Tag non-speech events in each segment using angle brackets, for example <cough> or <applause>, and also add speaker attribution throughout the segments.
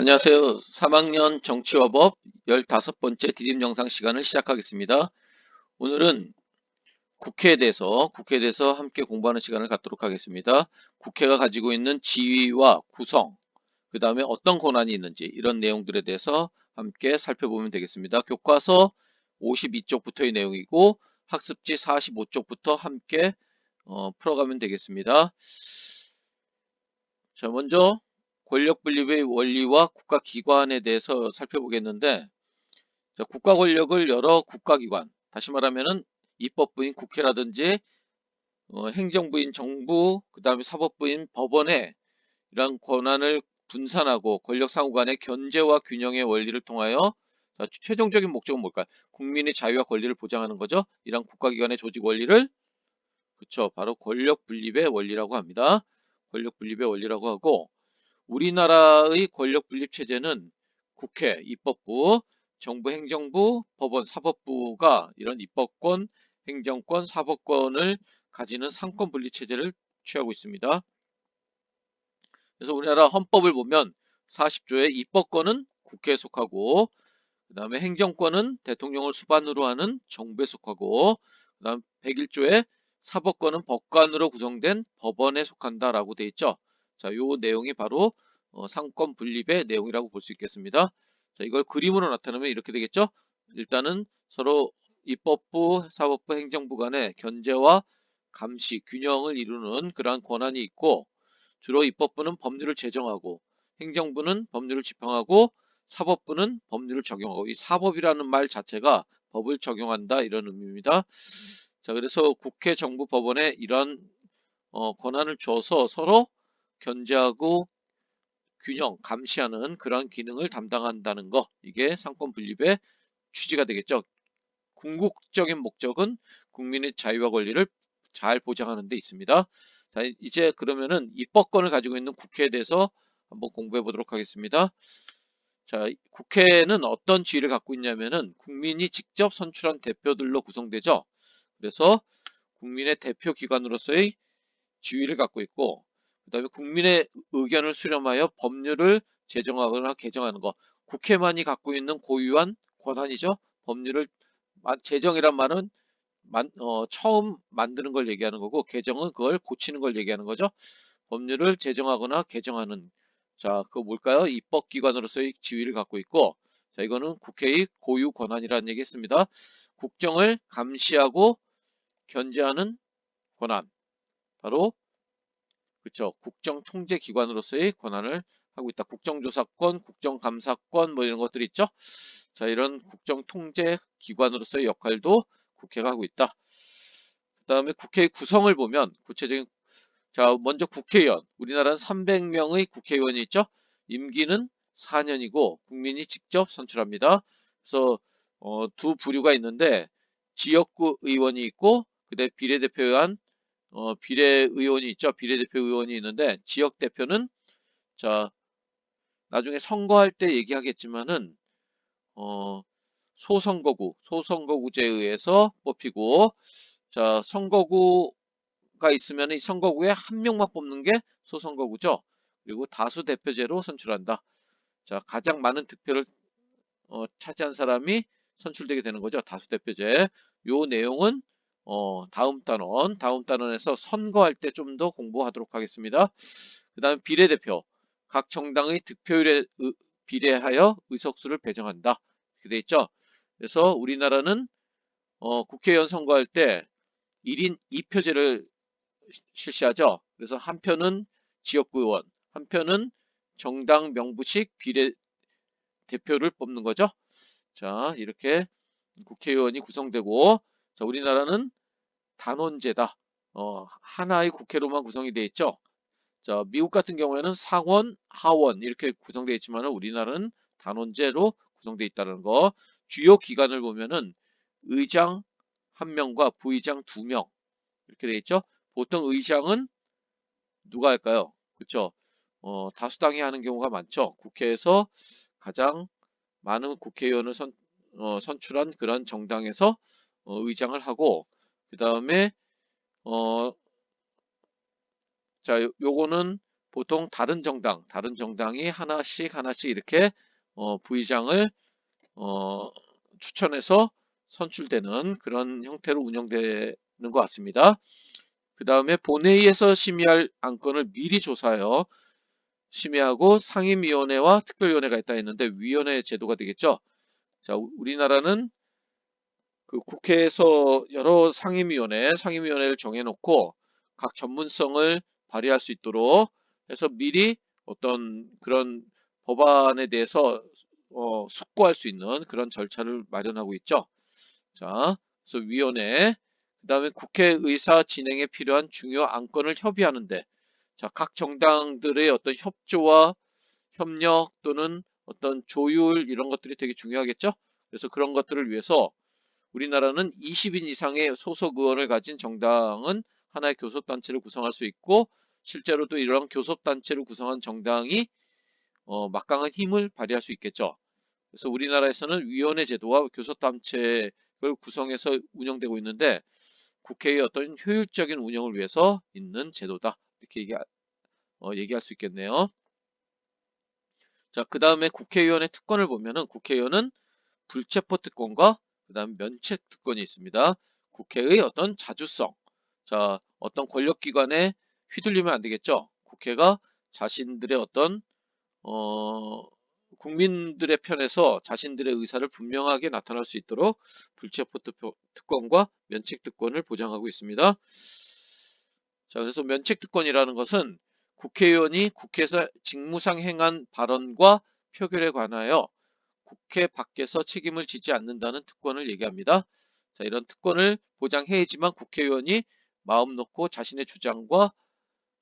Speaker 1: 안녕하세요. 3학년 정치화법 15번째 디딤 영상 시간을 시작하겠습니다. 오늘은 국회에 대해서 국회에 대해서 함께 공부하는 시간을 갖도록 하겠습니다. 국회가 가지고 있는 지위와 구성, 그 다음에 어떤 권한이 있는지 이런 내용들에 대해서 함께 살펴보면 되겠습니다. 교과서 52쪽부터의 내용이고 학습지 45쪽부터 함께 어, 풀어가면 되겠습니다. 자, 먼저 권력 분립의 원리와 국가 기관에 대해서 살펴보겠는데 자, 국가 권력을 여러 국가 기관, 다시 말하면은 입법부인 국회라든지 어, 행정부인 정부, 그 다음에 사법부인 법원에 이러한 권한을 분산하고 권력 상호 간의 견제와 균형의 원리를 통하여 자, 최종적인 목적은 뭘까요? 국민의 자유와 권리를 보장하는 거죠. 이러한 국가기관의 조직 원리를 그쵸 바로 권력 분립의 원리라고 합니다. 권력 분립의 원리라고 하고 우리나라의 권력 분립 체제는 국회, 입법부, 정부, 행정부, 법원, 사법부가 이런 입법권, 행정권, 사법권을 가지는 상권 분립 체제를 취하고 있습니다. 그래서 우리나라 헌법을 보면 40조의 입법권은 국회에 속하고 그 다음에 행정권은 대통령을 수반으로 하는 정부에 속하고 그 다음 101조에 사법권은 법관으로 구성된 법원에 속한다라고 되어 있죠. 자, 요 내용이 바로 어, 상권 분립의 내용이라고 볼 수 있겠습니다. 자, 이걸 그림으로 나타내면 이렇게 되겠죠. 일단은 서로 입법부, 사법부, 행정부 간의 견제와 감시, 균형을 이루는 그러한 권한이 있고 주로 입법부는 법률을 제정하고 행정부는 법률을 집행하고 사법부는 법률을 적용하고 이 사법이라는 말 자체가 법을 적용한다 이런 의미입니다. 자 그래서 국회, 정부, 법원에 이런 어, 권한을 줘서 서로 견제하고 균형, 감시하는 그런 기능을 담당한다는 거 이게 상권 분립의 취지가 되겠죠. 궁극적인 목적은 국민의 자유와 권리를 잘 보장하는 데 있습니다. 자, 이제 그러면은 입법권을 가지고 있는 국회에 대해서 한번 공부해 보도록 하겠습니다. 자, 국회는 어떤 지위를 갖고 있냐면은 국민이 직접 선출한 대표들로 구성되죠. 그래서 국민의 대표 기관으로서의 지위를 갖고 있고 그 다음에 국민의 의견을 수렴하여 법률을 제정하거나 개정하는 것. 국회만이 갖고 있는 고유한 권한이죠. 법률을 제정이란 말은 만, 어, 처음 만드는 걸 얘기하는 거고 개정은 그걸 고치는 걸 얘기하는 거죠. 법률을 제정하거나 개정하는 자, 그 뭘까요? 입법기관으로서의 지위를 갖고 있고 자, 이거는 국회의 고유 권한이라는 얘기했습니다. 국정을 감시하고 견제하는 권한 바로 그렇죠. 국정통제기관으로서의 권한을 하고 있다. 국정조사권, 국정감사권 뭐 이런 것들이 있죠. 자 이런 국정통제기관으로서의 역할도 국회가 하고 있다. 그 다음에 국회의 구성을 보면 구체적인 자 먼저 국회의원 우리나라는 300명의 국회의원이 있죠. 임기는 4년이고 국민이 직접 선출합니다. 그래서 어, 두 부류가 있는데 지역구 의원이 있고 그다음에 비례대표의원 어, 비례의원이 있죠. 비례대표 의원이 있는데 지역 대표는 자 나중에 선거할 때 얘기하겠지만은 어, 소선거구, 소선거구제에 의해서 뽑히고 자 선거구가 있으면 이 선거구에 한 명만 뽑는 게 소선거구죠. 그리고 다수 대표제로 선출한다. 자 가장 많은 득표를 어, 차지한 사람이 선출되게 되는 거죠. 다수 대표제. 요 내용은 어, 다음 단원, 다음 단원에서 선거할 때 좀 더 공부하도록 하겠습니다. 그 다음에 비례대표, 각 정당의 득표율에 의, 비례하여 의석수를 배정한다. 이렇게 돼 있죠. 그래서 우리나라는 어, 국회의원 선거할 때 1인 2표제를 실시하죠. 그래서 한 표는 지역구 의원, 한 표는 정당 명부식 비례 대표를 뽑는 거죠. 자, 이렇게 국회의원이 구성되고 자, 우리나라는 단원제다. 어, 하나의 국회로만 구성이 되어 있죠. 자, 미국 같은 경우에는 상원, 하원 이렇게 구성되어 있지만 우리나라는 단원제로 구성되어 있다는 거. 주요 기관을 보면은 의장 한 명과 부의장 두 명 이렇게 되어 있죠. 보통 의장은 누가 할까요? 그렇죠. 어, 다수당이 하는 경우가 많죠. 국회에서 가장 많은 국회의원을 선, 어, 선출한 그런 정당에서 어, 의장을 하고 그 다음에 어, 자, 요거는 보통 다른 정당, 다른 정당이 하나씩 하나씩 이렇게 어, 부의장을 어, 추천해서 선출되는 그런 형태로 운영되는 것 같습니다. 그 다음에 본회의에서 심의할 안건을 미리 조사하여 심의하고 상임위원회와 특별위원회가 있다 했는데 위원회 제도가 되겠죠. 자, 우- 우리나라는 그 국회에서 여러 상임위원회, 상임위원회를 정해놓고 각 전문성을 발휘할 수 있도록 해서 미리 어떤 그런 법안에 대해서 어, 숙고할 수 있는 그런 절차를 마련하고 있죠. 자, 그래서 위원회, 그 다음에 국회 의사 진행에 필요한 중요 안건을 협의하는데, 자, 각 정당들의 어떤 협조와 협력 또는 어떤 조율 이런 것들이 되게 중요하겠죠. 그래서 그런 것들을 위해서 우리나라는 20인 이상의 소속 의원을 가진 정당은 하나의 교섭단체를 구성할 수 있고 실제로도 이런 교섭단체를 구성한 정당이 어, 막강한 힘을 발휘할 수 있겠죠. 그래서 우리나라에서는 위원회 제도와 교섭단체를 구성해서 운영되고 있는데 국회의 어떤 효율적인 운영을 위해서 있는 제도다. 이렇게 얘기, 어, 얘기할 수 있겠네요. 자, 그 다음에 국회의원의 특권을 보면은 국회의원은 불체포 특권과 그 다음 면책 특권이 있습니다. 국회의 어떤 자주성. 자, 어떤 권력기관에 휘둘리면 안 되겠죠. 국회가 자신들의 어떤 어, 국민들의 편에서 자신들의 의사를 분명하게 나타낼 수 있도록 불체포 특- 특권과 면책 특권을 보장하고 있습니다. 자, 그래서 면책 특권이라는 것은 국회의원이 국회에서 직무상 행한 발언과 표결에 관하여 국회 밖에서 책임을 지지 않는다는 특권을 얘기합니다. 자, 이런 특권을 보장해야지만 국회의원이 마음 놓고 자신의 주장과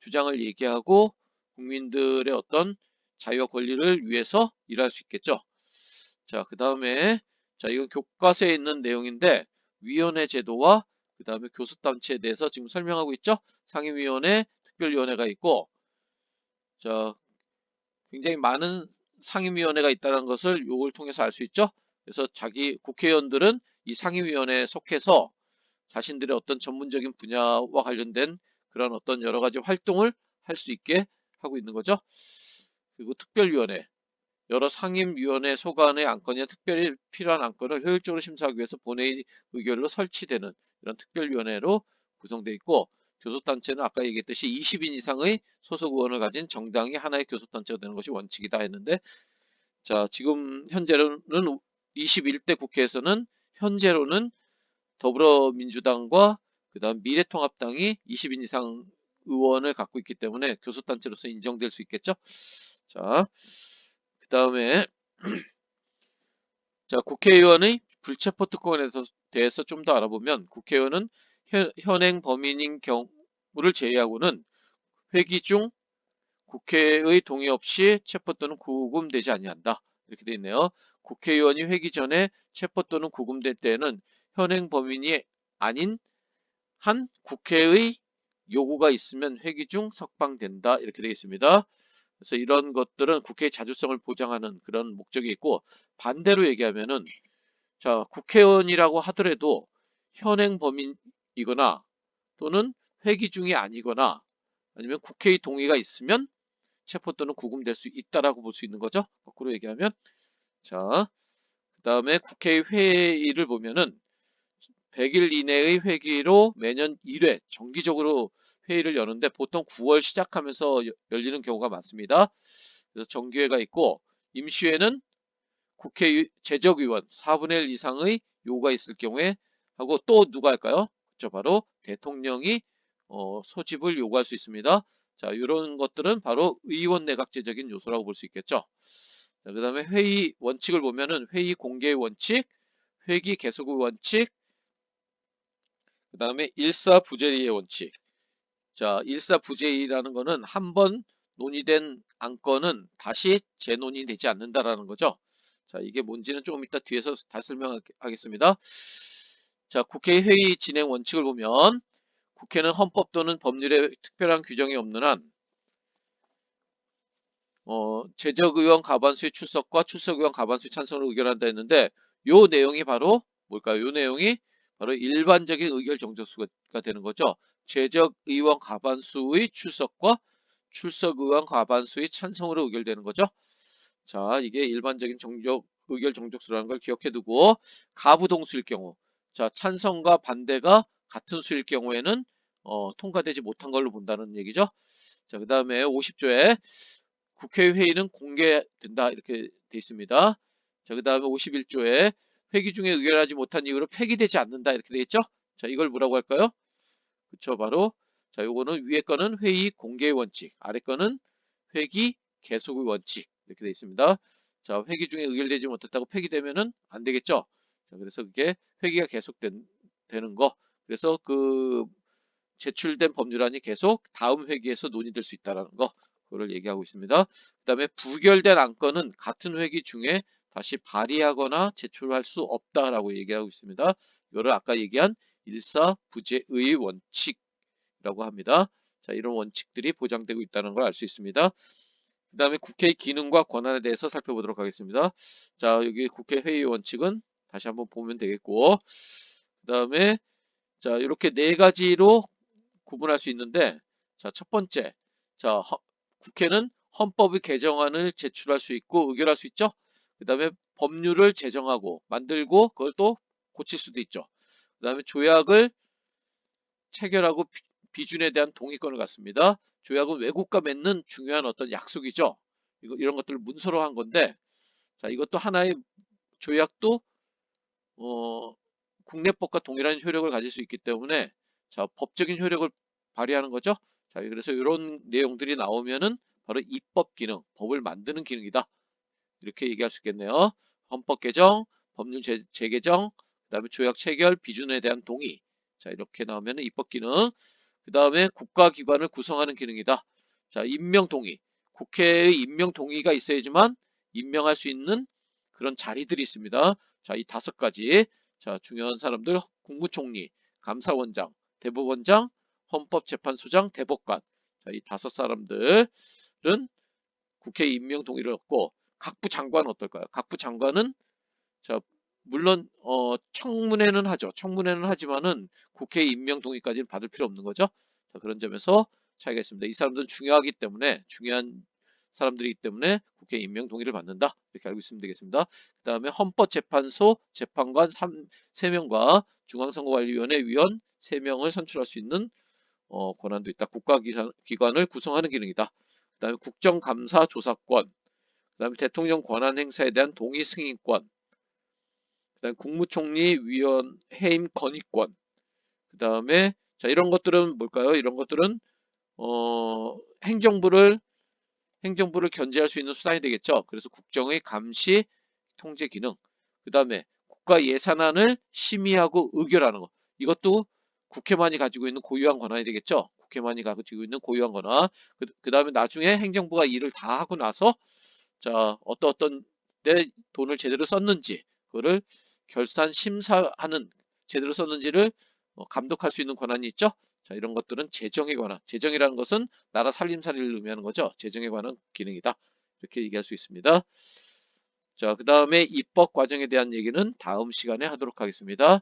Speaker 1: 주장을 얘기하고 국민들의 어떤 자유와 권리를 위해서 일할 수 있겠죠. 자, 그 다음에 자, 이건 교과서에 있는 내용인데 위원회 제도와 그 다음에 교섭단체에 대해서 지금 설명하고 있죠. 상임위원회, 특별위원회가 있고 자, 굉장히 많은 상임위원회가 있다는 것을 요걸 통해서 알 수 있죠. 그래서 자기 국회의원들은 이 상임위원회에 속해서 자신들의 어떤 전문적인 분야와 관련된 그런 어떤 여러 가지 활동을 할 수 있게 하고 있는 거죠. 그리고 특별위원회, 여러 상임위원회 소관의 안건이나 특별히 필요한 안건을 효율적으로 심사하기 위해서 본회의 의결로 설치되는 이런 특별위원회로 구성되어 있고 교섭단체는 아까 얘기했듯이 20인 이상의 소속 의원을 가진 정당이 하나의 교섭단체가 되는 것이 원칙이다 했는데 자 지금 현재로는 21대 국회에서는 현재로는 더불어민주당과 그다음 미래통합당이 20인 이상 의원을 갖고 있기 때문에 교섭단체로서 인정될 수 있겠죠. 자, 그 다음에 <clears throat> 자 국회의원의 불체포 특권에 대해서 좀 더 알아보면 국회의원은 현, 현행 범인인 경우를 제외하고는 회기 중 국회의 동의 없이 체포 또는 구금되지 아니한다. 이렇게 되어 있네요. 국회의원이 회기 전에 체포 또는 구금될 때에는 현행 범인이 아닌 한 국회의 요구가 있으면 회기 중 석방된다. 이렇게 되어 있습니다. 그래서 이런 것들은 국회의 자주성을 보장하는 그런 목적이 있고 반대로 얘기하면은 자 국회의원이라고 하더라도 현행 범인 이거나 또는 회기 중이 아니거나 아니면 국회의 동의가 있으면 체포 또는 구금될 수 있다라고 볼 수 있는 거죠. 거꾸로 얘기하면 자, 그 다음에 국회 회의를 보면은 100일 이내의 회기로 매년 1회 정기적으로 회의를 여는데 보통 9월 시작하면서 여- 열리는 경우가 많습니다. 그래서 정기회가 있고 임시회는 국회 제적의원 4분의 1 이상의 요구가 있을 경우에 하고 또 누가 할까요? 그렇죠. 바로 대통령이 어, 소집을 요구할 수 있습니다. 자, 이런 것들은 바로 의원 내각제적인 요소라고 볼 수 있겠죠. 자, 그 다음에 회의 원칙을 보면은 회의 공개의 원칙, 회기 계속의 원칙, 그 다음에 일사부재의 원칙. 자, 일사부재이라는 거는 한 번 논의된 안건은 다시 재논의되지 않는다라는 거죠. 자, 이게 뭔지는 조금 이따 뒤에서 다시 설명하겠습니다. 자, 국회 회의 진행 원칙을 보면 국회는 헌법 또는 법률에 특별한 규정이 없는 한 어, 제적의원 가반수의 출석과 출석의원 가반수의 찬성을 의결한다 했는데 요 내용이 바로 뭘까요? 요 내용이 바로 일반적인 의결 정적수가 되는 거죠. 제적의원 가반수의 출석과 출석 의원 과반수의 찬성으로 의결되는 거죠. 자, 이게 일반적인 정적 의결 정족수라는 걸 기억해 두고 가부동수일 경우 자, 찬성과 반대가 같은 수일 경우에는 어, 통과되지 못한 걸로 본다는 얘기죠. 자, 그 다음에 50조에 국회 회의는 공개된다 이렇게 돼 있습니다. 자, 그 다음에 51조에 회기 중에 의결하지 못한 이유로 폐기되지 않는다 이렇게 돼 있죠. 자, 이걸 뭐라고 할까요? 그쵸, 바로 자, 요거는 위에 거는 회의 공개의 원칙, 아래 거는 회기 계속의 원칙 이렇게 돼 있습니다. 자, 회기 중에 의결되지 못했다고 폐기되면은 안 되겠죠. 자, 그래서 그게 회기가 계속된 되는 거. 그래서 그 제출된 법률안이 계속 다음 회기에서 논의될 수 있다라는 거. 그걸 얘기하고 있습니다. 그 다음에 부결된 안건은 같은 회기 중에 다시 발의하거나 제출할 수 없다라고 얘기하고 있습니다. 이거를 아까 얘기한 일사부재의 원칙이라고 합니다. 자, 이런 원칙들이 보장되고 있다는 걸 알 수 있습니다. 그 다음에 국회의 기능과 권한에 대해서 살펴보도록 하겠습니다. 자, 여기 국회 회의 원칙은 다시 한번 보면 되겠고, 그 다음에 자, 이렇게 네 가지로 구분할 수 있는데, 자, 첫 번째, 자, 허, 국회는 헌법의 개정안을 제출할 수 있고 의결할 수 있죠. 그 다음에 법률을 제정하고 만들고 그걸 또 고칠 수도 있죠. 그 다음에 조약을 체결하고 비- 비준에 대한 동의권을 갖습니다. 조약은 외국과 맺는 중요한 어떤 약속이죠. 이거, 이런 것들을 문서로 한 건데, 자, 이것도 하나의 조약도, 어, 국내법과 동일한 효력을 가질 수 있기 때문에, 자, 법적인 효력을 발휘하는 거죠. 자, 그래서 이런 내용들이 나오면은 바로 입법 기능, 법을 만드는 기능이다. 이렇게 얘기할 수 있겠네요. 헌법 개정, 법률 재, 재개정, 그 다음에 조약 체결, 비준에 대한 동의. 자, 이렇게 나오면 입법 기능. 그 다음에 국가 기관을 구성하는 기능이다. 자, 임명 동의. 국회의 임명 동의가 있어야지만 임명할 수 있는 그런 자리들이 있습니다. 자, 이 다섯 가지. 자, 중요한 사람들, 국무총리, 감사원장, 대법원장, 헌법재판소장, 대법관. 자, 이 다섯 사람들은 국회 임명 동의를 얻고 각 부 장관은 어떨까요? 각 부 장관은 자 물론 어 청문회는 하죠. 청문회는 하지만은 국회 임명 동의까지는 받을 필요 없는 거죠. 자, 그런 점에서 차이가 있습니다. 이 사람들은 중요하기 때문에 중요한 사람들이기 때문에 국회 임명 동의를 받는다. 이렇게 알고 있으면 되겠습니다. 그 다음에 헌법재판소 재판관 3, 3명과 중앙선거관리위원회 위원 3명을 선출할 수 있는 어, 권한도 있다. 국가기관을 구성하는 기능이다. 그 다음에 국정감사 조사권, 그 다음에 대통령 권한 행사에 대한 동의 승인권, 그 다음에 국무총리 위원 해임 건의권, 그 다음에 자 이런 것들은 뭘까요? 이런 것들은 어, 행정부를 행정부를 견제할 수 있는 수단이 되겠죠. 그래서 국정의 감시 통제 기능, 그 다음에 국가 예산안을 심의하고 의결하는 것, 이것도 국회만이 가지고 있는 고유한 권한이 되겠죠. 국회만이 가지고 있는 고유한 권한. 그, 그 다음에 나중에 행정부가 일을 다 하고 나서 자 어떤 어떤 때 돈을 제대로 썼는지 그거를 결산 심사하는 제대로 썼는지를 어, 감독할 수 있는 권한이 있죠. 자 이런 것들은 재정에 관한 재정이라는 것은 나라 살림살이를 의미하는 거죠. 재정에 관한 기능이다. 이렇게 얘기할 수 있습니다. 자, 그 다음에 입법 과정에 대한 얘기는 다음 시간에 하도록 하겠습니다.